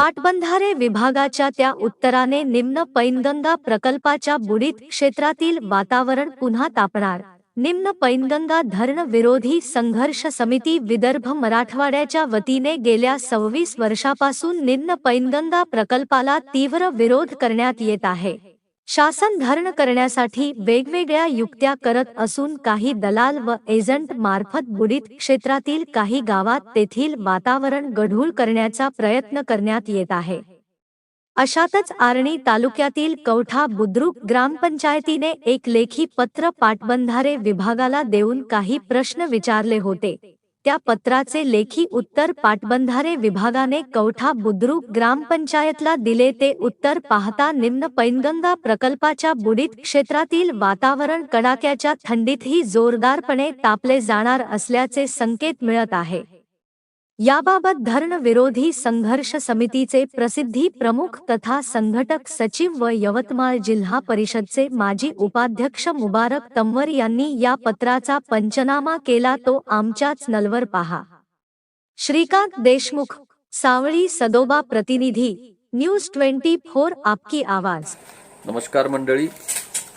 पाटबंधारे विभागाच्या त्या उत्तराने निम्न पैनगंगा प्रकल्पाच्या बुडीत क्षेत्रातील वातावरण पुन्हा तापणार. निम्न पैनगंगा धरण विरोधी संघर्ष समिती विदर्भ मराठवाड्याच्या वतीने गेल्या सव्वीस वर्षापासून निम्न पैनगंगा प्रकल्पाला तीव्र विरोध करण्यात येत आहे. शासन धरण करण्यासाठी वेगवेगळ्या युक्त्या करत असून काही दलाल व एजंट मार्फत बुडीत क्षेत्रातील काही गावात तेथील वातावरण गढूळ करण्याचा प्रयत्न करण्यात येत आहे. अशातच आर्णी तालुक्यातील कवठा बुद्रुक ग्रामपंचायतीने एक लेखी पत्र पाटबंधारे विभागाला देऊन काही प्रश्न विचारले होते. त्या पत्राचे लेखी उत्तर पाटबंधारे विभागाने कवठा बुद्रुक ग्रामपंचायतला दिले ते उत्तर पाहता निम्न पैनगंगा प्रकल्पाच्या बुडीत क्षेत्रातील वातावरण कडाक्याच्या थंडीतही जोरदारपणे तापले जाणार असल्याचे संकेत मिळत आहे. याबाबत धरण विरोधी संघर्ष समितीचे प्रसिद्धी प्रमुख तथा संघटक सचिव व यवतमाळ जिल्हा परिषदचे माजी उपाध्यक्ष मुबारक तंवर यांनी या पत्राचा पंचनामा केला तो आमच्याच नलवर पहा. श्रीकांत देशमुख सावळी सदोबा प्रतिनिधी न्यूज ट्वेंटी फोर आपकी आवाज. नमस्कार मंडळी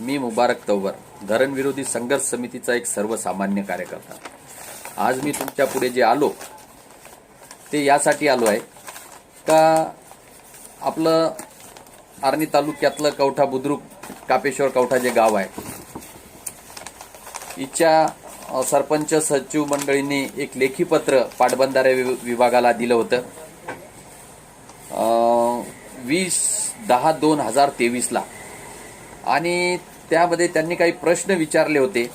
मी मुबारक तौवर धरणविरोधी संघर्ष समितीचा एक सर्वसामान्य कार्यकर्ता. आज मी तुमच्यापुढे जे आलो ते यासाठी आलो आहे. का आपलं आर्णी तालुक्यातलं कवठा बुद्रुक कापेश्वर कवठा जे गाव आहे इच्छा सरपंच सचिव मंडळींनी एक लेखी पत्र पाटबंधारे वि- विभागाला दिलं होतं. वीस दहा दोन हजार तेवीसला. आणि त्यामध्ये त्यांनी काही प्रश्न विचारले होते.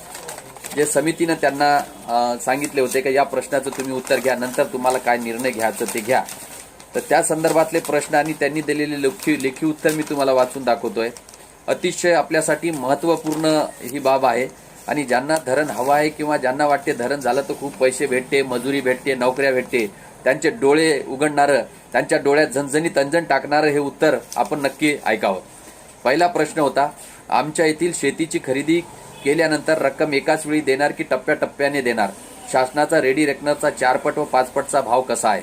जे समितीनं त्यांना सांगितले होते की या प्रश्नाचं तुम्ही उत्तर घ्या नंतर तुम्हाला काय निर्णय घ्यायचं ते घ्या. तर त्या संदर्भातले प्रश्न आणि त्यांनी दिलेले लेखी लेखी उत्तर मी तुम्हाला वाचून दाखवतोय. अतिशय आपल्यासाठी महत्त्वपूर्ण ही बाब आहे आणि ज्यांना धरण हवं आहे किंवा ज्यांना वाटते धरण झालं तर खूप पैसे भेटते मजुरी भेटते नोकऱ्या भेटते त्यांचे डोळे उघडणारं त्यांच्या डोळ्यात झणझणीत तंजण टाकणारं हे उत्तर आपण नक्की ऐकावं. पहिला प्रश्न होता आमच्या येथील शेतीची खरेदी केल्यानंतर रक्कम एकाच वेळी देणार की टप्प्याटप्प्याने देणार? शासनाचा रेडी रेकनरचा चारपट व पाचपटचा भाव कसा आहे?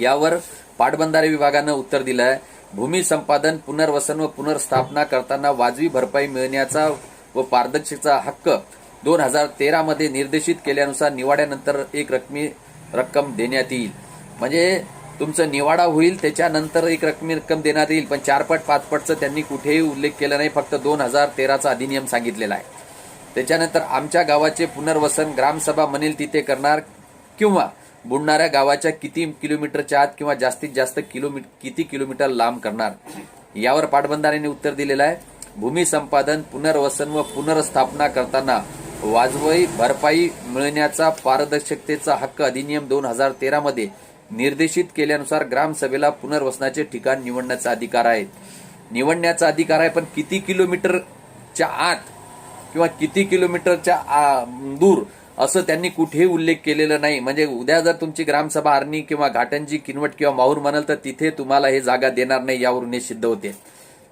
यावर पाटबंधारे विभागानं उत्तर दिलं आहे भूमी संपादन पुनर्वसन व पुनर्स्थापना करताना वाजवी भरपाई मिळण्याचा व पारदर्शकचा हक्क दोन हजार तेरामध्ये निर्देशित केल्यानुसार निवाड्यानंतर एक रकमी रक्कम देण्यात येईल. म्हणजे तुमचं निवाडा होईल त्याच्यानंतर एक रकमी रक्कम देण्यात येईल पण चारपट पाचपटचं त्यांनी कुठेही उल्लेख केला नाही फक्त दोन हजार तेराचा अधिनियम सांगितलेला आहे. त्याच्यानंतर आमच्या गावाचे पुनर्वसन ग्रामसभा म्हणेल तिथे करणार किंवा बुडणाऱ्या गावाच्या किती किलोमीटरच्या आत किंवा जास्तीत जास्त किलोमी किती किलोमीटर लांब करणार यावर पाटबंधाऱ्याने उत्तर दिलेलं आहे. भूमी संपादन पुनर्वसन व पुनर्स्थापना करताना वाजवी भरपाई मिळण्याचा पारदर्शकतेचा हक्क अधिनियम दोन हजार तेरामध्ये निर्देशित केल्यानुसार ग्रामसभेला पुनर्वसनाचे ठिकाण निवडण्याचा अधिकार आहे. निवडण्याचा अधिकार आहे पण किती किलोमीटरच्या आत किंवा किती किलोमीटरच्या दूर असं त्यांनी कुठेही उल्लेख केलेला नाही. म्हणजे उद्या जर तुमची ग्रामसभा आर्णी किंवा घाटंजी किनवट किंवा माहूर म्हणाल तर तिथे तुम्हाला हे जागा देणार नाही यावरून हे सिद्ध होते.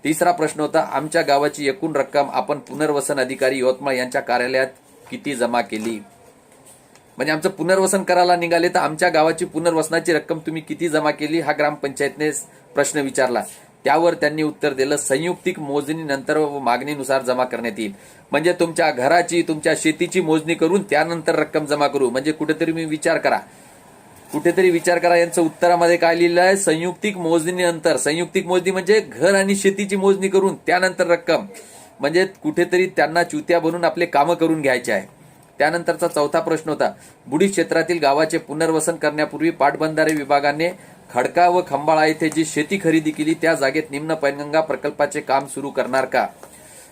तिसरा प्रश्न होता आमच्या गावाची एकूण रक्कम आपण पुनर्वसन अधिकारी यवतमाळ यांच्या कार्यालयात किती जमा केली? म्हणजे आमचं पुनर्वसन करायला निघाले तर आमच्या गावाची पुनर्वसनाची रक्कम तुम्ही किती जमा केली हा ग्रामपंचायतने प्रश्न विचारला. त्यावर त्यांनी उत्तर दिलं संयुक्तिक मोजणीनंतर व मागणीनुसार जमा करण्यात येईल. म्हणजे तुमच्या घराची तुमच्या शेतीची मोजणी करून त्यानंतर रक्कम जमा करू. म्हणजे कुठेतरी मी विचार करा. कुठेतरी विचार करा यांचं उत्तरामध्ये काय लिहिलं आहे? संयुक्तिक मोजणीनंतर संयुक्तिक मोजणी म्हणजे घर आणि शेतीची मोजणी करून त्यानंतर रक्कम. म्हणजे कुठेतरी त्यांना चुत्या बनून आपले कामं करून घ्यायचे आहे. त्यानंतरचा चौथा प्रश्न होता बुडी क्षेत्रातील गावाचे पुनर्वसन करण्यापूर्वी पाटबंधारे विभागाने खडका व खंबाळा येथे जी शेती खरेदी केली त्या जागेत निम्न पैनगंगा प्रकल्पाचे काम सुरू करणार का?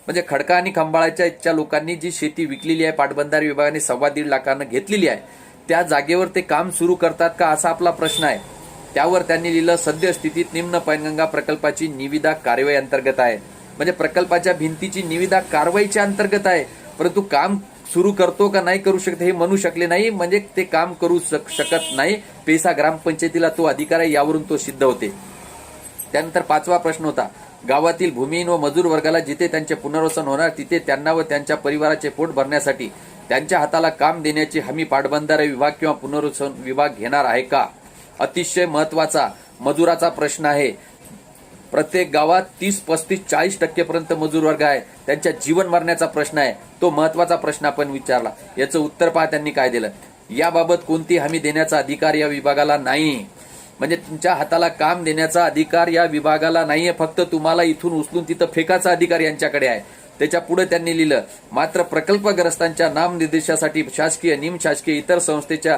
म्हणजे खडका आणि खंबाळाच्या इच्छा लोकांनी जी शेती विकलेली आहे पाटबंधारे विभागाने सव्वा दीड लाखानं घेतलेली आहे त्या जागेवर ते काम सुरू करतात का असा आपला प्रश्न आहे. त्यावर त्यांनी लिहिलं सद्यस्थितीत निम्न पैनगंगा प्रकल्पाची निविदा कारवाई अंतर्गत आहे. म्हणजे प्रकल्पाच्या भिंतीची निविदा कारवाईच्या अंतर्गत आहे परंतु काम सुरू करतो का नाही करू शकते हे म्हणू शकले नाही. म्हणजे ते काम करू शक- शकत नाही. पेसा ग्रामपंचायतीला तो अधिकार आहे यावरून तो सिद्ध होते. त्यानंतर पाचवा प्रश्न होता. गावातील भूमिहीन व मजूर वर्गाला जिथे त्यांचे पुनर्वसन होणार तिथे त्यांना व त्यांच्या परिवाराचे पोट भरण्यासाठी त्यांच्या हाताला काम देण्याची हमी पाटबंधारे विभाग किंवा पुनर्वसन विभाग घेणार आहे का? अतिशय महत्त्वाचा मजुराचा प्रश्न आहे. प्रत्येक गावात तीस पस्तीस चाळीस टक्केपर्यंत मजूर वर्ग आहे. त्यांच्या जीवन मरण्याचा प्रश्न आहे. तो महत्त्वाचा प्रश्न आपण विचारला. याचं उत्तर पहा त्यांनी काय दिलं? याबाबत कोणती हमी देण्याचा अधिकार या विभागाला नाही. म्हणजे तुमच्या हाताला काम देण्याचा अधिकार या विभागाला नाहीये. फक्त तुम्हाला इथून उचलून तिथं फेकाचा अधिकार यांच्याकडे आहे. त्याच्या पुढे त्यांनी लिहिलं मात्र प्रकल्पग्रस्तांच्या नामनिर्देशासाठी शासकीय निमशासकीय इतर संस्थेच्या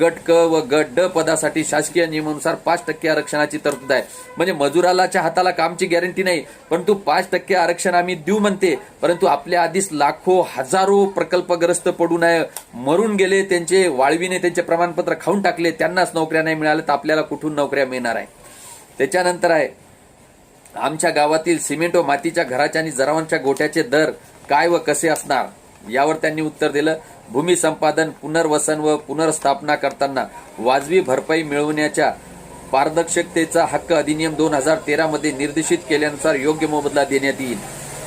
गट क व गट ड पदासाठी शासकीय नियमानुसार पाच टक्के आरक्षणाची तरतूद आहे. म्हणजे मजुरालाच्या हाताला कामची गॅरंटी नाही परंतु पाच टक्के आरक्षण आम्ही देऊ म्हणते परंतु आपल्या आधीच लाखो हजारो प्रकल्पग्रस्त पडून आहे. मरून गेले त्यांचे वाळवीने त्यांचे प्रमाणपत्र खाऊन टाकले त्यांनाच नोकऱ्या नाही मिळाल्या तर आपल्याला कुठून नोकऱ्या मिळणार आहे? त्याच्यानंतर आहे आमच्या गावातील सिमेंट व मातीच्या घराच्या आणि जरावांच्या गोट्याचे दर काय व कसे असणार? यावर त्यांनी उत्तर दिलं. भूमी संपादन पुनर्वसन व पुनर्स्थापना करताना वाजवी भरपाई मिळवण्याच्या पारदर्शकतेचा हक्क अधिनियम दोन हजार तेरामध्ये निर्देशित केल्यानुसार योग्य मोबदला देण्यात येईल.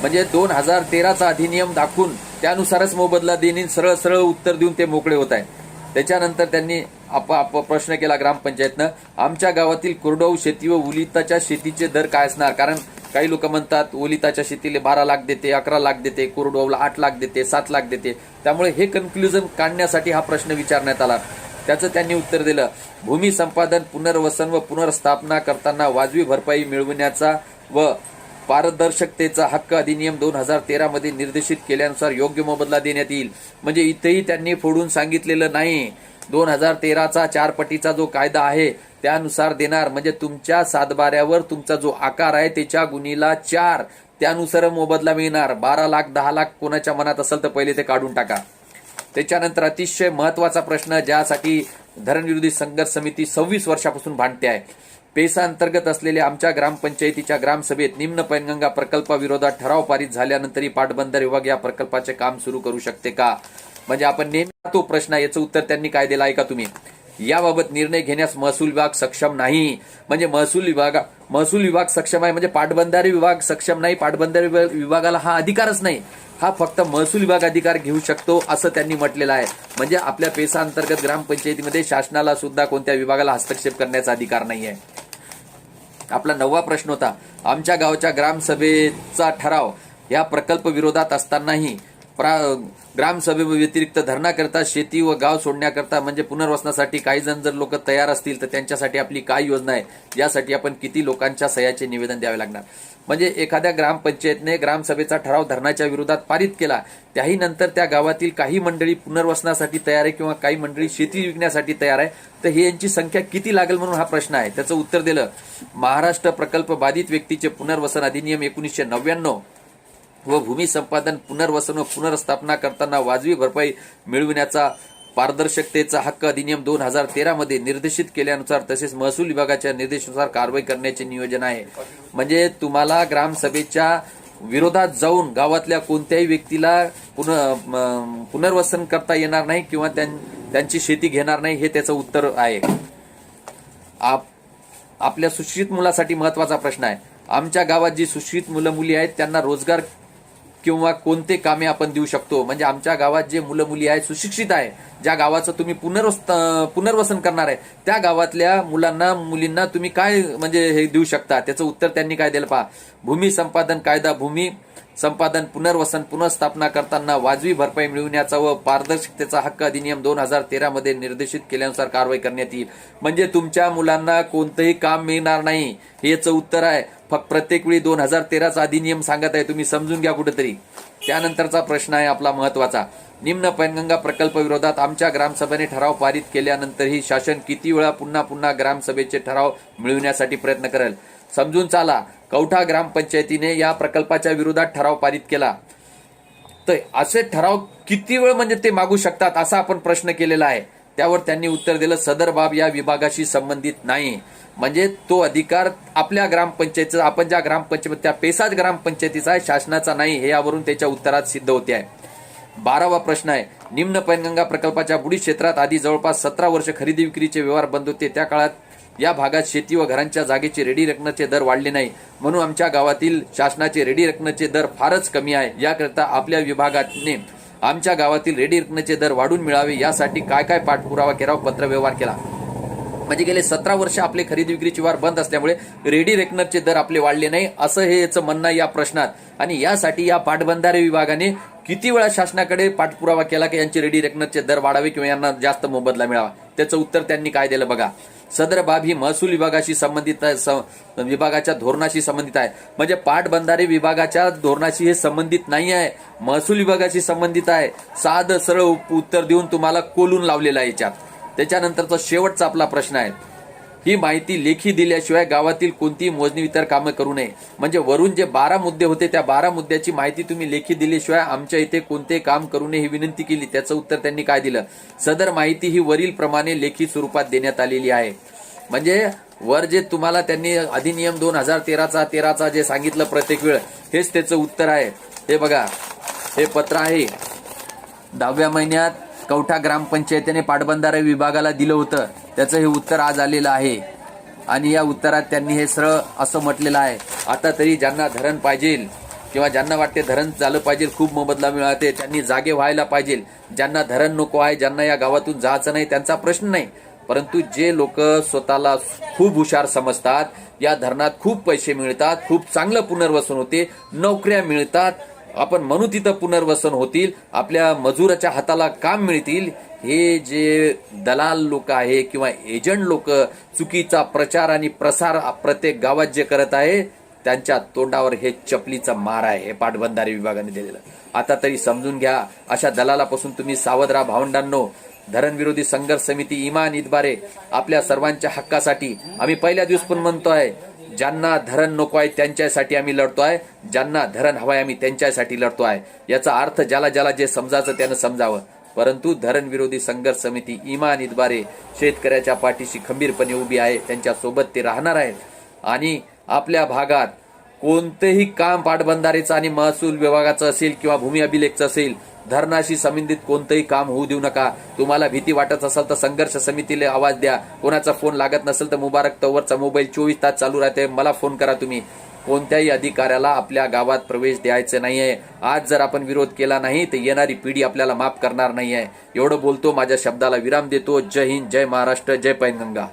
म्हणजे दोन हजार तेराचा अधिनियम दाखवून त्यानुसारच मोबदला देणे सरळ सरळ उत्तर देऊन ते मोकळे होत आहे त्याच्यानंतर त्यांनी आप आप प्रश्न केला ग्रामपंचायतनं आमच्या गावातील कोरडवाहू शेती व उलिताच्या शेतीचे दर काय असणार? कारण काही लोक म्हणतात ओलिताच्या शेतीला बारा लाख देते अकरा लाख देते कोरडवाहूला आठ लाख देते सात लाख देते. त्यामुळे हे कन्क्ल्युजन काढण्यासाठी हा प्रश्न विचारण्यात आला. त्याचं त्यांनी उत्तर दिलं भूमी संपादन पुनर्वसन व पुनर्स्थापना करताना वाजवी भरपाई मिळवण्याचा व पारदर्शकतेचा हक्क अधिनियम दोन हजार तेरा मध्ये निर्देशित केल्यानुसार योग्य मोबदला देण्यात येईल. म्हणजे इथेही त्यांनी फोडून सांगितलेलं नाही. दोन हजार तेराचा चारपटीचा जो कायदा आहे त्यानुसार देणार. म्हणजे तुमच्या सातबाऱ्यावर तुमचा जो आकार आहे त्याच्या गुणीला चार. त्यानुसार मोबदला मिळणार. बारा लाख दहा लाख कोणाच्या मनात असेल तर पहिले ते काढून टाका. त्याच्यानंतर अतिशय महत्त्वाचा प्रश्न ज्यासाठी धरणविरोधी संघर्ष समिती सव्वीस वर्षापासून भांडते आहे. पेसा अंतर्गत असलेल्या आमच्या ग्रामपंचायतीच्या ग्रामसभेत निम्न पैनगंगा प्रकल्पाविरोधात ठराव पारित झाल्यानंतरही पाटबंधारे विभाग या प्रकल्पाचे काम सुरू करू शकते का? म्हणजे आपण नेहमी तो प्रश्न आहे याचं उत्तर त्यांनी काय दिलं का तुम्ही? याबाबत निर्णय घेण्यास महसूल विभाग सक्षम नाही. म्हणजे महसूल विभाग महसूल विभाग सक्षम आहे म्हणजे पाटबंधारे विभाग सक्षम नाही पाटबंधारे विभाग- विभागाला हा अधिकारच नाही. हा फक्त महसूल विभाग अधिकार घेऊ शकतो असं त्यांनी म्हटलेलं आहे. म्हणजे आपल्या पेसा अंतर्गत ग्रामपंचायतीमध्ये शासनाला सुद्धा कोणत्या विभागाला हस्तक्षेप करण्याचा अधिकार नाही आहे आपला नववा प्रश्न होता आमच्या गावच्या ग्रामसभेचा ठराव या प्रकल्प विरोधात असतानाही प्रा- ग्रामसभेव्यतिरिक्त धरणाकरता शेती व गाव सोडण्याकरता म्हणजे पुनर्वसनासाठी काही जण जर लोक तयार असतील तर त्यांच्यासाठी आपली काय योजना आहे? यासाठी आपण किती लोकांच्या सह्याचे निवेदन द्यावे लागणार? म्हणजे एखाद्या ग्रामपंचायतने ग्रामसभेचा ठराव धरणाच्या विरोधात पारित केला त्याही नंतर त्या गावातील काही मंडळी पुनर्वसनासाठी तयार आहे किंवा काही मंडळी शेती विकण्यासाठी तयार आहे? तर हे यांची संख्या किती लागेल म्हणून हा प्रश्न आहे. त्याचं उत्तर दिलं. महाराष्ट्र प्रकल्प बाधित व्यक्तीचे पुनर्वसन अधिनियम एकोणीसशे नव्याण्णव. व भूमी संपादन पुनर्वसन व पुनर्स्थापना करताना वाजवी भरपाई मिळविण्याचा पारदर्शकतेचा हक्क अधिनियम दोन हजार तेरामध्ये निर्देशित केल्यानुसार तसेच महसूल विभागाच्या निर्देशानुसार कारवाई करण्याचे नियोजन आहे. म्हणजे तुम्हाला ग्रामसभेच्या विरोधात जाऊन गावातल्या कोणत्याही व्यक्तीला पुन- म- पुनर्वसन करता येणार नाही किंवा त्यां- त्यांची शेती घेणार नाही हे त्याचं उत्तर आहे. आप आपल्या सुशिक्षित मुलासाठी महत्त्वाचा प्रश्न आहे. आमच्या गावात जी सुशिक्षित मुलं मुली आहेत त्यांना रोजगार किंवा कोणते कामे आपण देऊ शकतो. म्हणजे आमच्या गावात जे मुलं मुली आहेत सुशिक्षित आहे ज्या गावाचं तुम्ही पुनर्वस पुनर्वसन करणार आहे त्या गावातल्या मुलांना मुलींना तुम्ही काय म्हणजे हे देऊ शकता? त्याचं उत्तर त्यांनी काय दिलं पहा. भूमी संपादन कायदा भूमी संपादन पुनर्वसन पुनर्स्थापना करताना वाजवी भरपाई मिळवण्याचा व पारदर्शकतेचा हक्क अधिनियम दोन हजार तेरामध्ये निर्देशित केल्यानुसार कारवाई करण्यात येईल. म्हणजे तुमच्या मुलांना कोणतंही काम मिळणार नाही याचं उत्तर आहे. फक्त प्रत्येक वेळी दोन हजार तेराचा अधिनियम सांगत आहे तुम्ही समजून घ्या कुठेतरी. त्यानंतरचा प्रश्न आहे आपला महत्त्वाचा निम्न पैनगंगा प्रकल्प विरोधात आमच्या ग्रामसभेने ठराव पारित केल्यानंतरही शासन किती वेळा पुन्हा पुन्हा ग्रामसभेचे ठराव मिळविण्यासाठी प्रयत्न करेल? समजून चाला. कवठा ग्रामपंचायतीने या प्रकल्पाच्या विरोधात ठराव पारित केला. तर असे ठराव किती वेळ म्हणजे ते मागू शकतात असा आपण प्रश्न केलेला आहे. त्यावर त्यांनी उत्तर दिलं सदर बाब या विभागाशी संबंधित नाही. म्हणजे तो अधिकार आपल्या ग्रामपंचायतीचा आपण ज्या ग्रामपंचायत त्या पेसाच ग्रामपंचायतीचा आहे शासनाचा नाही हे यावरून त्याच्या उत्तरात सिद्ध होते आहे. बारावा प्रश्न आहे निम्न पैनगंगा प्रकल्पाच्या बुडी क्षेत्रात आधी जवळपास सतरा वर्ष खरेदी विक्रीचे व्यवहार बंद होते त्या काळात या भागात शेती व घरांच्या जागेचे रेडी रकण्याचे दर वाढले नाही. म्हणून आमच्या गावातील शासनाचे रेडी रकण्याचे दर फारच कमी आहे. याकरता आपल्या विभागाने आमच्या गावातील रेडी रकण्याचे दर वाढून मिळावे. यासाठी काय काय पाठपुरावा केला पत्रव्यवहार केला? म्हणजे गेले सतरा वर्ष आपले खरेदी विक्रीची वार बंद असल्यामुळे रेडी रेकनरचे दर आपले वाढले नाही असं हे याचं म्हणणं आहे या प्रश्नात. आणि यासाठी या पाटबंधारे विभागाने किती वेळा शासनाकडे पाठपुरावा केला की यांचे रेडी रेकनरचे दर वाढावे किंवा यांना जास्त मोबदला मिळावा? त्याचं उत्तर त्यांनी काय दिलं बघा. सदर बाब ही महसूल विभागाशी संबंधित आहे, विभागाच्या धोरणाशी संबंधित आहे. म्हणजे पाटबंधारे विभागाच्या धोरणाशी हे संबंधित नाही आहे. महसूल विभागाशी संबंधित आहे. साधं सरळ उत्तर देऊन तुम्हाला कोलून लावलेलं आहे याच्यात. त्याच्यानंतरचा शेवटचा आपला प्रश्न आहे. ही माहिती लेखी दिल्याशिवाय गावातील कोणतीही मोजणी इतर कामं करू नये. म्हणजे वरून जे बारा मुद्दे होते त्या बारा मुद्द्याची माहिती तुम्ही लेखी दिल्याशिवाय आमच्या इथे कोणते काम करू नये ही विनंती केली. त्याचं उत्तर त्यांनी काय दिलं? सदर माहिती ही वरील प्रमाणे लेखी स्वरूपात देण्यात आलेली आहे. म्हणजे वर जे तुम्हाला त्यांनी अधिनियम दोन हजार तेराचा तेराचा जे सांगितलं प्रत्येक वेळ हेच त्याचं उत्तर आहे. हे बघा हे पत्र आहे. दहाव्या महिन्यात कवठा ग्रामपंचायतीने पाटबंधारे विभागाला दिलं होतं. त्याचं हे उत्तर आज आलेलं आहे. आणि या उत्तरात त्यांनी हे सरळ असं म्हटलेलं आहे. आता तरी ज्यांना धरण पाहिजे किंवा ज्यांना वाटते धरण झालं पाहिजे खूप मोबदला मिळते त्यांनी जागे व्हायला पाहिजे. ज्यांना धरण नको आहे ज्यांना या गावातून जायचं नाही त्यांचा प्रश्न नाही. परंतु जे लोक स्वतःला खूप हुशार समजतात या धरणात खूप पैसे मिळतात खूप चांगलं पुनर्वसन होते नोकऱ्या मिळतात आपण म्हणू तिथं पुनर्वसन होतील आपल्या मजुराच्या हाताला काम मिळतील. हे जे दलाल लोक आहे किंवा एजंट लोक चुकीचा प्रचार आणि प्रसार प्रत्येक गावात जे करत आहे त्यांच्या तोंडावर हे चपलीचा मार आहे हे पाटबंधारे विभागाने दिलेलं. आता तरी समजून घ्या अशा दलालापासून तुम्ही सावध राहा भावंडांनो. धरणविरोधी संघर्ष समिती इमान इतबारे आपल्या सर्वांच्या हक्कासाठी आम्ही पहिल्या दिवस पण म्हणतो आहे ज्यांना धरण नको आहे त्यांच्यासाठी आम्ही लढतो आहे ज्यांना धरण हवं आहे आम्ही त्यांच्यासाठी लढतो आहे याचा अर्थ ज्याला ज्याला जे समजायचं त्यानं समजावं. परंतु धरण विरोधी संघर्ष समिती इमान इद्वारे शेतकऱ्याच्या पाठीशी खंबीरपणे उभी आहे. त्यांच्यासोबत ते राहणार आहेत. आणि आपल्या भागात कोणतेही काम पाटबंधारेचं आणि महसूल विभागाचं असेल किंवा भूमी अभिलेखचं असेल धरणाशी संबंधित कोणतंही काम होऊ देऊ नका. तुम्हाला भीती वाटत असेल तर संघर्ष समितीला आवाज द्या. कोणाचा फोन लागत नसेल तर मुबारक तवरचा मोबाईल चोवीस तास चालू राहते. मला फोन करा तुम्ही. कोणत्याही अधिकाऱ्याला आपल्या गावात प्रवेश द्यायचे नाहीये. आज जर आपण विरोध केला नाही तर येणारी पिढी आपल्याला माफ करणार नाहीये. एवढं बोलतो माझ्या शब्दाला विराम देतो. जय हिंद जय महाराष्ट्र जय पैनगंगा.